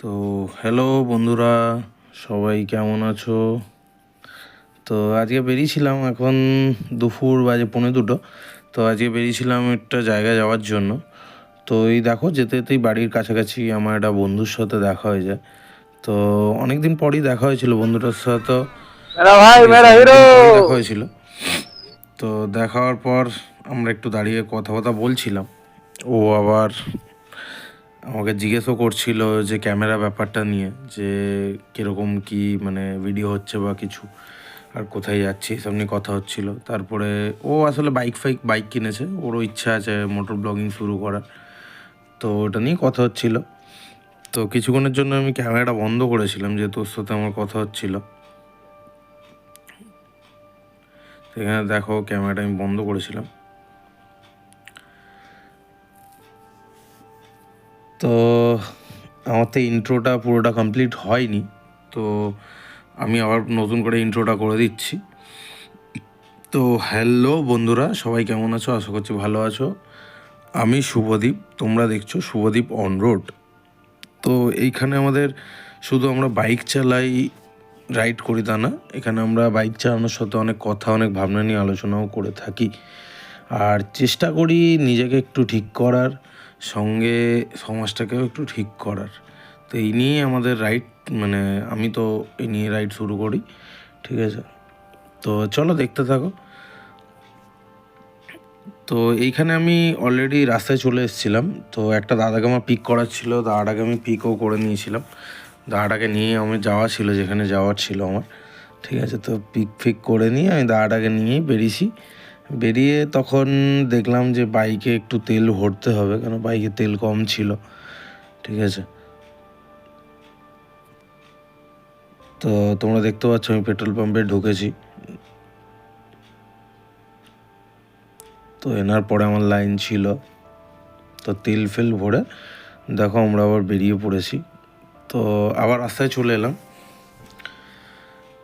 তো হ্যালো বন্ধুরা সবাই কেমন আছো? তো আজকে বেরিয়েছিলাম এখন দুপুর বাজে পৌনে দুটো। তো আজকে বেরিয়েছিলাম একটা জায়গায় যাওয়ার জন্য। তো এই দেখো যেতে যেতেই বাড়ির কাছাকাছি আমার একটা বন্ধুর সাথে দেখা হয়ে যায়। তো অনেকদিন পরই দেখা হয়েছিল বন্ধুটার সাথে। দেখা হয়েছিল। তো দেখা হওয়ার পর আমরা একটু দাঁড়িয়ে কথা কথা বলছিলাম। ও আবার আমাকে জিজ্ঞেসও করছিল যে ক্যামেরা ব্যাপারটা নিয়ে, যে কীরকম কি মানে ভিডিও হচ্ছে বা কিছু, আর কোথায় যাচ্ছি, এসব নিয়ে কথা হচ্ছিল। তারপরে ও আসলে বাইক ফাইক বাইক কিনেছে, ওরও ইচ্ছা আছে মোটর ব্লগিং শুরু করার। তো ওটা নিয়ে কথা হচ্ছিল। তো কিছুক্ষণের জন্য আমি ক্যামেরাটা বন্ধ করেছিলাম যে তোর সাথে আমার কথা হচ্ছিল। এখানে দেখো, ক্যামেরাটা আমি বন্ধ করেছিলাম। তো আমার তো ইন্ট্রোটা পুরোটা কমপ্লিট হয়নি। তো আমি আবার নতুন করে ইন্ট্রোটা করে দিচ্ছি। তো হ্যালো বন্ধুরা, সবাই কেমন আছো? আশা করছি ভালো আছো। আমি শুভদীপ, তোমরা দেখছ শুভদীপ অন রোড তো এইখানে আমাদের শুধু আমরা বাইক চালাই রাইড করি তা না, এখানে আমরা বাইক চালানোর সাথে অনেক কথা, অনেক ভাবনা নিয়ে আলোচনাও করে থাকি। আর চেষ্টা করি নিজেকে একটু ঠিক করার। সঙ্গে সমাজটাকেও একটু ঠিক করার। তো এই নিয়েই আমাদের রাইড মানে আমি তো এই নিয়ে রাইড শুরু করি, ঠিক আছে? তো চলো দেখতে থাকো। তো এইখানে আমি অলরেডি রাস্তায় চলে এসেছিলাম। তো একটা দাদাকে আমার পিক করার ছিল, দাদাটাকে আমি পিকও করে নিয়েছিলাম। দাদাটাকে নিয়ে আমি যাওয়া ছিল, যেখানে যাওয়ার ছিল আমার, ঠিক আছে? তো পিক ফিক করে নিয়ে আমি দাদাটাকে নিয়েই বেরিয়েছি। বেরিয়ে তখন দেখলাম যে বাইকে একটু তেল ভরতে হবে, কেন বাইকে তেল কম ছিল, ঠিক আছে? তো তোমরা দেখতে পাচ্ছ আমি পেট্রোল পাম্পে ঢুকেছি। তো এনার পরে আমার লাইন ছিল, তো তেল ফেল ভরে দেখো আমরা আবার বেরিয়ে পড়েছি। তো আবার রাস্তায় চলে এলাম।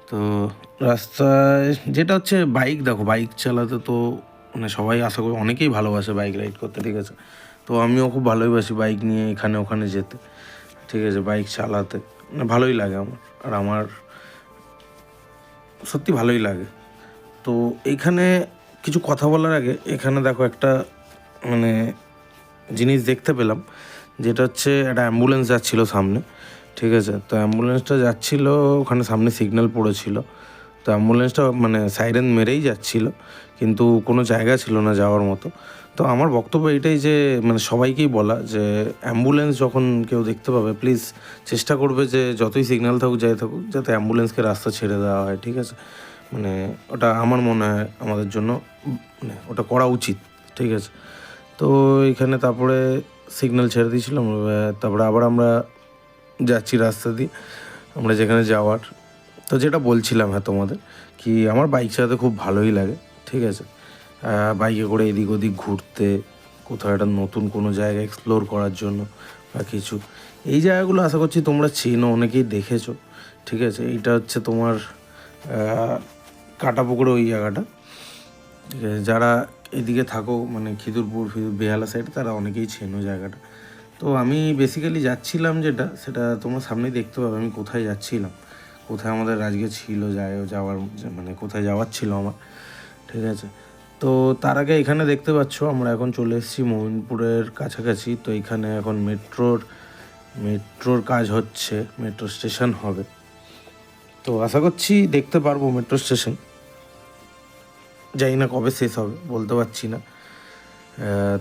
তো রাস্তায় যেটা হচ্ছে বাইক দেখো বাইক চালাতে তো মানে সবাই আশা করি অনেকেই ভালোবাসে বাইক রাইড করতে, ঠিক আছে? তো আমিও খুব ভালোইবাসি বাইক নিয়ে এখানে ওখানে যেতে, ঠিক আছে? বাইক চালাতে মানে ভালোই লাগে আমার, আর আমার সত্যি ভালোই লাগে। তো এইখানে কিছু কথা বলার আগে, এখানে দেখো একটা মানে জিনিস দেখতে পেলাম, যেটা হচ্ছে একটা অ্যাম্বুলেন্স যাচ্ছিল সামনে, ঠিক আছে? তো অ্যাম্বুলেন্সটা যাচ্ছিল, ওখানে সামনে সিগন্যাল পড়েছিল। তো অ্যাম্বুলেন্সটা মানে সাইরেন মেরেই যাচ্ছিল, কিন্তু কোনো জায়গা ছিল না যাওয়ার মতো। তো আমার বক্তব্য এটাই যে মানে সবাইকেই বলা যে, অ্যাম্বুলেন্স যখন কেউ দেখতে পাবে প্লিজ চেষ্টা করবে যে যতই সিগন্যাল থাকুক, যাই থাকুক, যাতে অ্যাম্বুলেন্সকে রাস্তা ছেড়ে দেওয়া হয়, ঠিক আছে? মানে ওটা আমার মনে হয় আমাদের জন্য মানে ওটা করা উচিত, ঠিক আছে? তো এখানে তারপরে সিগন্যাল ছেড়ে দিয়েছিলাম তারপরে আবার আমরা যাচ্ছি রাস্তা দিয়ে, আমরা যেখানে যাওয়ার। তো যেটা বলছিলাম হ্যাঁ তোমাদের, কি আমার বাইক চালাতে খুব ভালোই লাগে, ঠিক আছে? বাইকে করে এদিক ওদিক ঘুরতে, কোথাও একটা নতুন কোনো জায়গা এক্সপ্লোর করার জন্য বা কিছু। এই জায়গাগুলো আশা করছি তোমরা চেনো, অনেকেই দেখেছ, ঠিক আছে? এইটা হচ্ছে তোমার কাটাপুকুরে ওই জায়গাটা। ঠিক আছে যারা এদিকে থাকো মানে খিদুরপুর, ফিদুর, বেহালা সাইডে তারা অনেকেই চেনো জায়গাটা। তো আমি বেসিক্যালি যাচ্ছিলাম যেটা, সেটা তোমার সামনেই দেখতে পাবে, আমি কোথায় যাচ্ছিলাম। কোথায় আমাদের আজকে ছিল যায় যাওয়ার মানে কোথায় যাওয়ার ছিল আমার, ঠিক আছে? তো তার আগে এখানে দেখতে পাচ্ছ, আমরা এখন চলে এসেছি মোমিনপুরের কাছাকাছি, তো এখানে এখন মেট্রোর মেট্রোর কাজ হচ্ছে, মেট্রো স্টেশন হবে। তো আশা করছি দেখতে পারব মেট্রো স্টেশন। জানি না কবে শেষ হবে, বলতে পারছি না।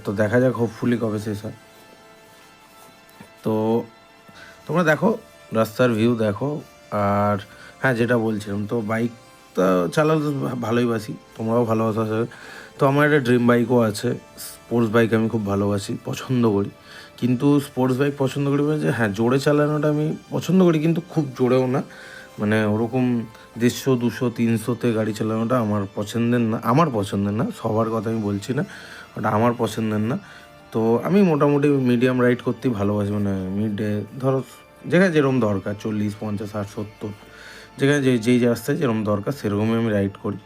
তো দেখা যাক হোপফুলি কবে শেষ হয়। তো তোমরা দেখো, রাস্তার ভিউ দেখো আর হ্যাঁ যেটা বলছিলাম, তো বাইকটা চালাতে ভালোই বাসি, তোমরাও ভালোবাসা আছে তো আমার একটা ড্রিম বাইকও আছে স্পোর্টস বাইক আমি খুব ভালোবাসি, পছন্দ করি। কিন্তু স্পোর্টস বাইক পছন্দ করি বলে যে হ্যাঁ জোরে চালানোটা আমি পছন্দ করি, কিন্তু খুব জোরেও না। মানে ওরকম দেড়শো, দুশো তিনশোতে গাড়ি চালানোটা আমার পছন্দের না, আমার পছন্দের না, সবার কথা আমি বলছি না, ওটা আমার পছন্দের না। তো আমি মোটামুটি মিডিয়াম রাইড করতেই ভালোবাসি মানে মিডে ধরো যেখানে যেরকম দরকার, চল্লিশ, পঞ্চাশ, ষাট, সত্তর, যেখানে যে, যেই রাস্তায় যেরকম দরকার, সেরকমই আমি রাইড করি,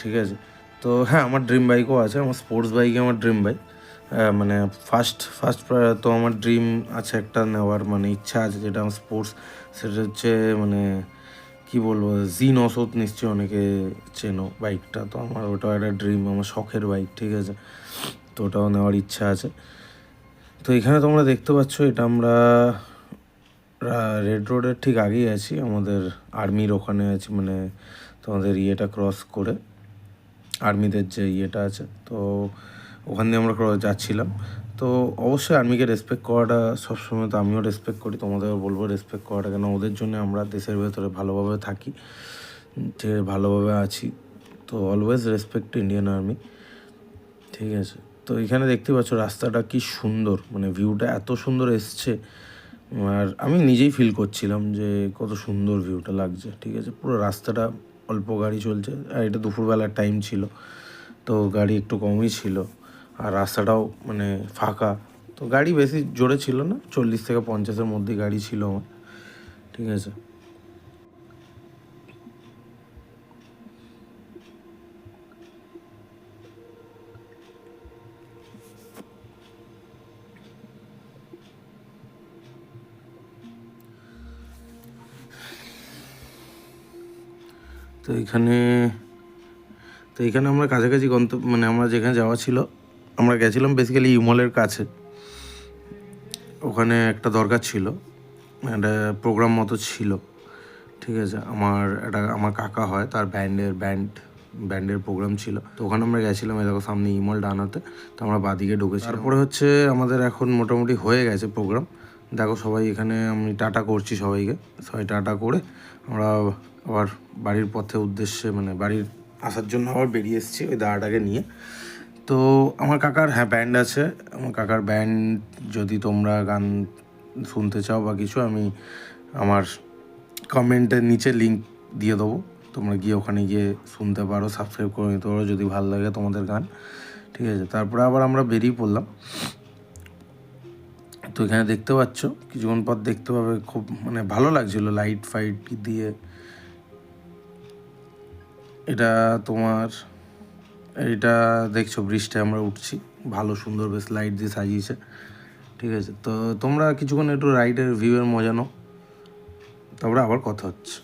ঠিক আছে? তো হ্যাঁ আমার ড্রিম বাইকও আছে, আমার স্পোর্টস বাইকই আমার ড্রিম বাইক মানে ফার্স্ট ফার্স্ট তো আমার ড্রিম আছে একটা নেওয়ার মানে ইচ্ছা আছে যেটা আমার স্পোর্টস সেটা হচ্ছে মানে কি বলব জি নশোত নিশ্চয়ই অনেকে চেনো বাইকটা তো আমার ওটাও একটা ড্রিম আমার শখের বাইক ঠিক আছে? তো ওটাও নেওয়ার ইচ্ছা আছে। তো এখানে তোমরা দেখতে পাচ্ছ, এটা আমরা রেড রোডের ঠিক আগেই আছি। আমাদের আর্মির ওখানে আছি মানে তোমাদের ইয়েটা ক্রস করে। আর্মিদের যে ইয়েটা আছে, তো ওখান দিয়ে আমরা যাচ্ছিলাম। তো অবশ্যই আর্মিকে রেসপেক্ট করাটা সবসময়, তো আমিও রেসপেক্ট করি, তোমাদেরও বলব রেসপেক্ট করাটা কেন ওদের জন্য আমরা দেশের ভেতরে ভালোভাবে থাকি, যে ভালোভাবে আছি। তো অলওয়েজ রেসপেক্ট ইন্ডিয়ান আর্মি ঠিক আছে? তো এখানে দেখতে পাচ্ছ রাস্তাটা কি সুন্দর মানে ভিউটা এত সুন্দর এসছে আর আমি নিজেই ফিল করছিলাম যে কত সুন্দর ভিউটা লাগছে, ঠিক আছে? পুরো রাস্তাটা অল্প গাড়ি চলছে, আর এটা দুপুরবেলার টাইম ছিল, তো গাড়ি একটু কমই ছিল, আর রাস্তাটাও মানে ফাঁকা, তো গাড়ি বেশি জোরে ছিল না, চল্লিশ থেকে পঞ্চাশের মধ্যে গাড়ি ছিল আমার, ঠিক আছে? তো এখানে তো এখানে আমরা কাছাকাছি গন্তব্য মানে আমরা যেখানে যাওয়া ছিল, আমরা গেছিলাম বেসিক্যালি ইমলের কাছে। ওখানে একটা দরকার ছিল, একটা প্রোগ্রাম মতো ছিল, ঠিক আছে? আমার একটা, আমার কাকা হয়, তার ব্যান্ডের ব্যান্ড ব্যান্ডের প্রোগ্রাম ছিল। তো ওখানে আমরা গেছিলাম দেখো সামনে ইমল ডানাতে তো আমরা বাদিকে ঢুকেছি তারপরে হচ্ছে আমাদের এখন মোটামুটি হয়ে গেছে প্রোগ্রাম দেখো সবাই এখানে আমি টাটা করছি সবাইকে। সবাই টাটা করে আমরা আবার বাড়ির পথে উদ্দেশ্যে মানে বাড়ির আসার জন্য আবার বেরিয়ে এসেছি ওই দাঁড়াটাকে নিয়ে। তো আমার কাকার হ্যাঁ ব্যান্ড আছে। আমার কাকার ব্যান্ড যদি তোমরা গান শুনতে চাও বা কিছু, আমি আমার কমেন্টের নিচে লিংক দিয়ে দেবো। তোমরা গিয়ে ওখানে গিয়ে শুনতে পারো সাবস্ক্রাইব করে নিতে পারো যদি ভালো লাগে তোমাদের গান। ঠিক আছে, তারপরে আবার আমরা বেরিয়ে পড়লাম। তো এখানে দেখতে পাচ্ছ, কিছুক্ষণ পর দেখতে পাবে খুব মানে ভালো লাগছিল লাইট ফাইট দিয়ে। এটা তোমার, এটা দেখছ ব্রিজটা আমরা উঠছি, ভালো সুন্দর বেশ লাইট দিয়ে সাজিয়েছে, ঠিক আছে? তো তোমরা কিছুক্ষণ একটু রাইডের ভিউয়ের মজা নাও, তারপরে আবার কথা হচ্ছে।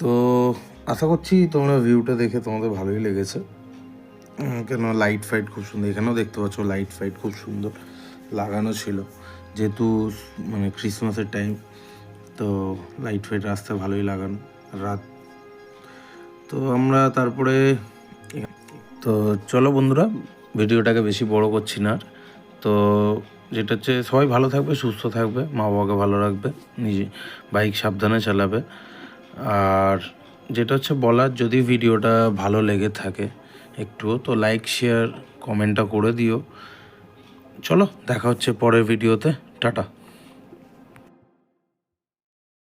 তো আশা করছি তোমরা ভিউটা দেখে তোমাদের ভালোই লেগেছে। কেন লাইট ফাইট খুব সুন্দর। এখানেও দেখতে পাচ্ছ লাইট ফাইট খুব সুন্দর লাগানো ছিল। যেহেতু মানে ক্রিসমাসের টাইম তো লাইট ফাইট রাস্তায় ভালোই লাগানো। রাত তো আমরা তারপরে তো চলো বন্ধুরা, ভিডিওটাকে বেশি বড় করছি না তো যেটা হচ্ছে, সবাই ভালো থাকবে, সুস্থ থাকবে মা বাবাকে ভালো রাখবে, নিজে বাইক সাবধানে চালাবে। আর যেটা হচ্ছে বলার, যদি ভিডিওটা ভালো লেগে থাকে একটুও, তো লাইক শেয়ার কমেন্টটা করে দিও। চলো, দেখা হচ্ছে পরের ভিডিওতে টাটা।